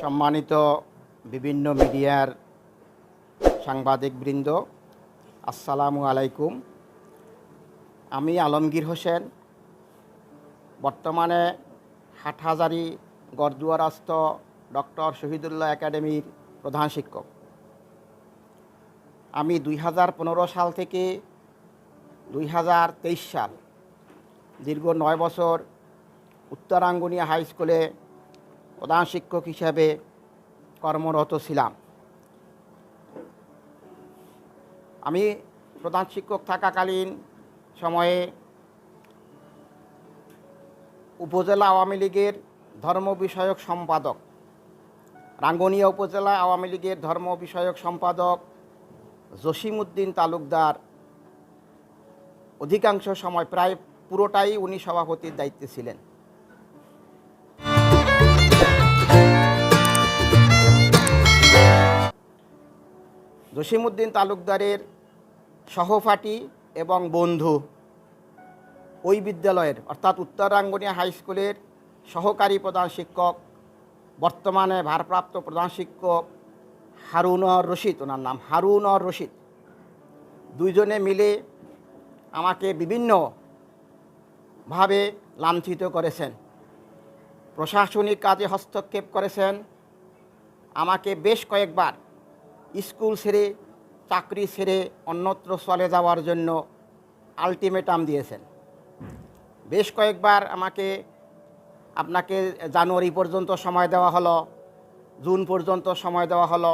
সম্মানিত বিভিন্ন মিডিয়ার সাংবাদিকবৃন্দ, আসসালামু আলাইকুম। আমি আলমগীর হোসেন। বর্তমানে হাটহাজারি গড়দুয়ারাস্ত ডক্টর শহীদুল্লাহ একাডেমির প্রধান শিক্ষক। আমি দুই হাজার পনেরো সাল থেকে দুই হাজার তেইশ সাল দীর্ঘ নয় বছর উত্তরাঙ্গুনিয়া হাই স্কুলে প্রধান শিক্ষক হিসাবে কর্মরত ছিলাম। আমি প্রধান শিক্ষক থাকাকালীন সময়ে উপজেলা আওয়ামী লীগের ধর্ম বিষয়ক সম্পাদক, রাঙ্গনিয়া উপজেলা আওয়ামী লীগের ধর্ম বিষয়ক সম্পাদক জসিমউদ্দিন তালুকদার অধিকাংশ সময় প্রায় পুরোটাই উনি সভাপতির দায়িত্বে ছিলেন। জসিমউদ্দিন তালুকদারের সহপাঠী এবং বন্ধু ওই বিদ্যালয়ের, অর্থাৎ উত্তরাঙ্গনিয়া হাই স্কুলের সহকারী প্রধান শিক্ষক, বর্তমানে ভারপ্রাপ্ত প্রধান শিক্ষক হারুনর রশিদ, ওনার নাম হারুনর রশিদ। দুইজনে মিলে আমাকে বিভিন্নভাবে লাঞ্ছিত করেছেন। প্রশাসনিক কাজে হস্তক্ষেপ করেছেন। আমাকে বেশ কয়েকবার স্কুল ছেড়ে, চাকরি ছেড়ে অন্যত্র চলে যাওয়ার জন্য আলটিমেটাম দিয়েছেন। বেশ কয়েকবার আমাকে, আপনাকে জানুয়ারি পর্যন্ত সময় দেওয়া হলো, জুন পর্যন্ত সময় দেওয়া হলো।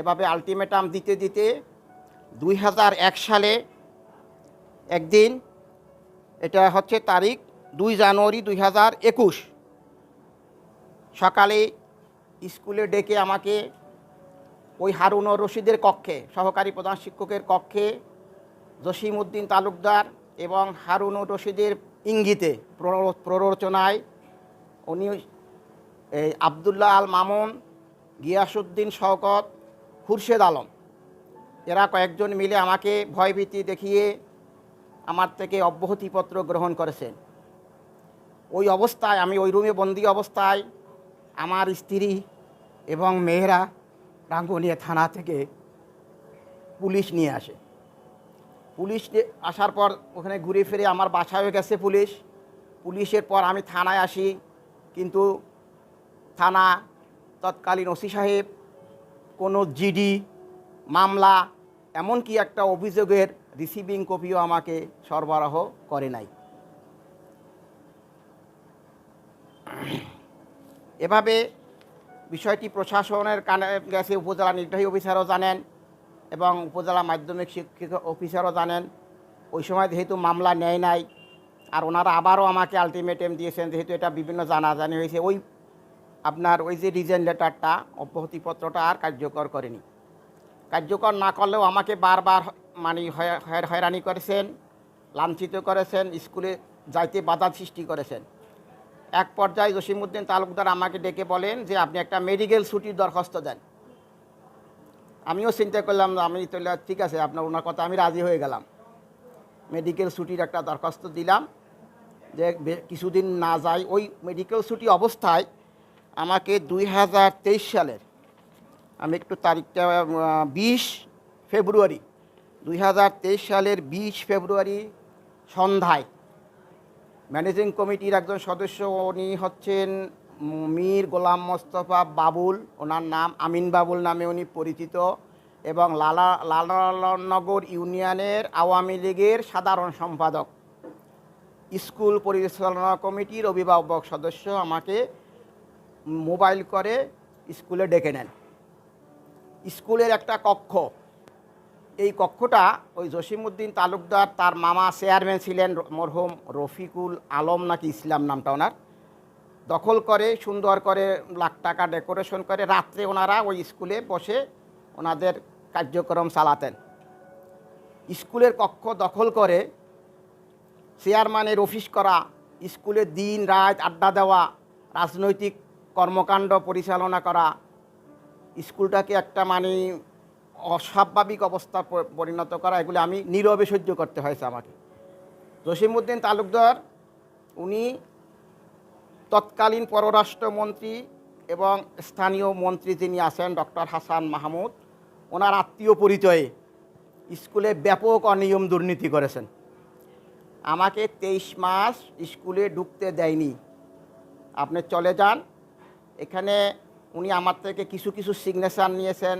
এভাবে আলটিমেটাম দিতে দিতে দুই হাজার এক সালে একদিন, এটা হচ্ছে তারিখ দুই জানুয়ারি দুই হাজার একুশ। সকালে স্কুলে ডেকে আমাকে ওই হারুনর রশিদের কক্ষে, সহকারী প্রধান শিক্ষকের কক্ষে জসিমউদ্দিন তালুকদার এবং হারুনুর রশিদের ইঙ্গিতে প্ররোচনায় উনি এই আবদুল্লাহ আল মামুন গিয়াসুদ্দিন শওকত, খুরশেদ আলম। এরা কয়েকজন মিলে আমাকে ভয়ভীতি দেখিয়ে আমার থেকে অব্যাহতিপত্র গ্রহণ করেছেন। ওই অবস্থায়, আমি ওই রুমে বন্দি অবস্থায় আমার স্ত্রী এবং মেয়েরা রাঙ্গুনিয়া থানা থেকে পুলিশ নিয়ে আসে। পুলিশ আসার পর ওখানে ঘুরে ফিরে আমার বাসায় গেছে পুলিশ। পুলিশের পর আমি থানায় আসি, কিন্তু থানা তৎকালীন ওসি সাহেব, কোনো জিডি, মামলা, এমনকি একটা অভিযোগের রিসিভিং কপিও আমাকে সরবরাহ করে নাই। এভাবে বিষয়টি প্রশাসনের কানে গেছে, উপজেলা নির্বাহী অফিসারও জানেন এবং উপজেলা মাধ্যমিক শিক্ষক অফিসারও জানেন। ওই সময় যেহেতু মামলা নেয় নাই, আর ওনারা আবারও আমাকে আলটিমেটাম দিয়েছেন যেহেতু এটা বিভিন্ন জানাজানি হয়েছে। ওই আপনার ওই যে রিজেন লেটারটা অব্যাহতিপত্রটা আর কার্যকর করেনি। কার্যকর না করলেও আমাকে বারবার মানে হয়- হয়- হয়রানি করেছেন, লাঞ্ছিত করেছেন, স্কুলে যাইতে বাধা সৃষ্টি করেছেন। এক পর্যায়ে জসিমউদ্দিন তালুকদার আমাকে ডেকে বলেন যে আপনি একটা মেডিকেল ছুটির দরখাস্ত দেন। আমিও চিন্তা করলাম, আমি তাহলে ঠিক আছে, আপনার ওনার কথা আমি রাজি হয়ে গেলাম। মেডিকেল ছুটির একটা দরখাস্ত দিলাম যে কিছুদিন না যাই ওই মেডিকেল ছুটি অবস্থায় আমাকে দুই হাজার তেইশ সালের, আমি একটু তারিখটা বিশ ফেব্রুয়ারি, দুই হাজার তেইশ সালের বিশ ফেব্রুয়ারি সন্ধ্যায় ম্যানেজিং কমিটির একজন সদস্য, উনি হচ্ছেন মীর গোলাম মোস্তফা বাবুল। ওনার নাম আমিন বাবুল নামে উনি পরিচিত এবং লালা, লালানগর ইউনিয়নের আওয়ামী লীগের সাধারণ সম্পাদক। স্কুল পরিচালনা কমিটির অভিভাবক সদস্য আমাকে মোবাইল করে স্কুলে ডেকে নেন। স্কুলের একটা কক্ষ এই কক্ষটা ওই জসিমউদ্দিন তালুকদার, তার মামা চেয়ারম্যান ছিলেন মরহুম রফিকুল আলম নাকি ইসলাম নামটা ওনার। দখল করে, সুন্দর করে, লাখ টাকা ডেকোরেশন করে, রাত্রে ওনারা ওই স্কুলে বসে ওনাদের কার্যক্রম চালাতেন। স্কুলের কক্ষ দখল করে চেয়ারম্যানের অফিস করা, স্কুলে দিন রাত আড্ডা দেওয়া, রাজনৈতিক কর্মকাণ্ড পরিচালনা করা, স্কুলটাকে একটা মানে অস্বাভাবিক অবস্থা পরিণত করা, এগুলি আমি নীরবে সহ্য করতে হয়েছে আমাকে। জসিমউদ্দিন তালুকদার, উনি তৎকালীন পররাষ্ট্রমন্ত্রী এবং স্থানীয় মন্ত্রী যিনি আছেন, ডক্টর হাসান মাহমুদ, ওনার আত্মীয় পরিচয়ে স্কুলে ব্যাপক অনিয়ম দুর্নীতি করেছেন। আমাকে তেইশ মাস স্কুলে ঢুকতে দেয়নি। আপনি চলে যান। এখানে উনি আমার থেকে কিছু কিছু সিগনেচার নিয়েছেন।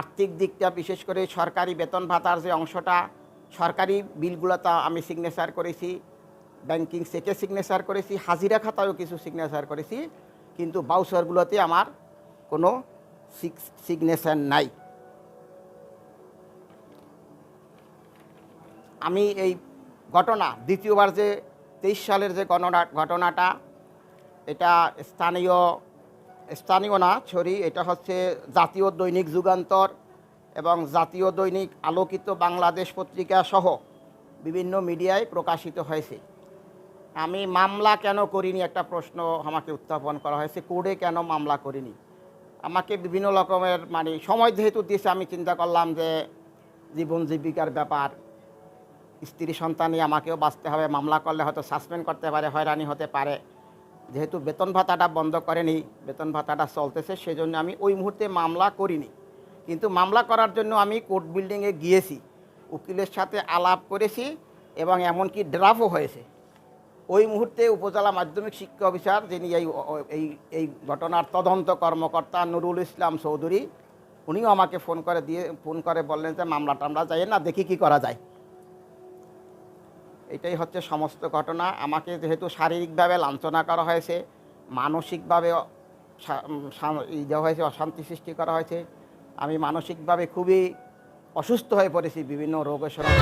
আর্থিক দিকটা, বিশেষ করে সরকারি বেতন ভাতার যে অংশটা, সরকারি বিলগুলোতে আমি সিগনেচার করেছি ব্যাংকিং চেকে সিগনেচার করেছি, হাজিরা খাতায়ও কিছু সিগনেচার করেছি, কিন্তু বাউচারগুলোতে আমার কোনো সিগনেচার নাই। আমি এই ঘটনা, দ্বিতীয়বার যে তেইশ সালের যে ঘটনা ঘটনাটা, এটা স্থানীয় স্থানীয় না, ছড়ি, এটা হচ্ছে জাতীয় দৈনিক যুগান্তর এবং জাতীয় দৈনিক আলোকিত বাংলাদেশ পত্রিকা সহ বিভিন্ন মিডিয়ায় প্রকাশিত হয়েছে। আমি মামলা কেন করিনি একটা প্রশ্ন আমাকে উত্থাপন করা হয়েছে, কোর্টে কেন মামলা করিনি? আমাকে বিভিন্ন রকমের মানে সময় যেহেতু দিয়েছে, আমি চিন্তা করলাম যে জীবন জীবিকার ব্যাপার, স্ত্রী সন্তানই আমাকেও বাঁচতে হবে, মামলা করলে হয়তো সাসপেন্ড করতে পারে, হয়রানি হতে পারে। যেহেতু বেতন ভাতাটা বন্ধ করেনি, বেতন ভাতাটা চলতেছে, সেজন্য আমি ওই মুহূর্তে মামলা করিনি। কিন্তু মামলা করার জন্য আমি কোর্ট বিল্ডিংয়ে গিয়েছি, উকিলের সাথে আলাপ করেছি এবং এমনকি ড্রাফও হয়েছে। ওই মুহূর্তে উপজেলা মাধ্যমিক শিক্ষা অফিসার, যিনি এই এই এই ঘটনার তদন্ত কর্মকর্তা নুরুল ইসলাম চৌধুরী, উনিও আমাকে ফোন করে দিয়ে, ফোন করে বললেন যে মামলা টামলা যাই না, দেখি কি করা যায়। এটাই হচ্ছে সমস্ত ঘটনা। আমাকে যেহেতু শারীরিকভাবে লাঞ্ছনা করা হয়েছে, মানসিকভাবে ই দেওয়া হয়েছে, অশান্তি সৃষ্টি করা হয়েছে, আমি মানসিকভাবে খুবই অসুস্থ হয়ে পড়েছি বিভিন্ন রোগের সঙ্গে।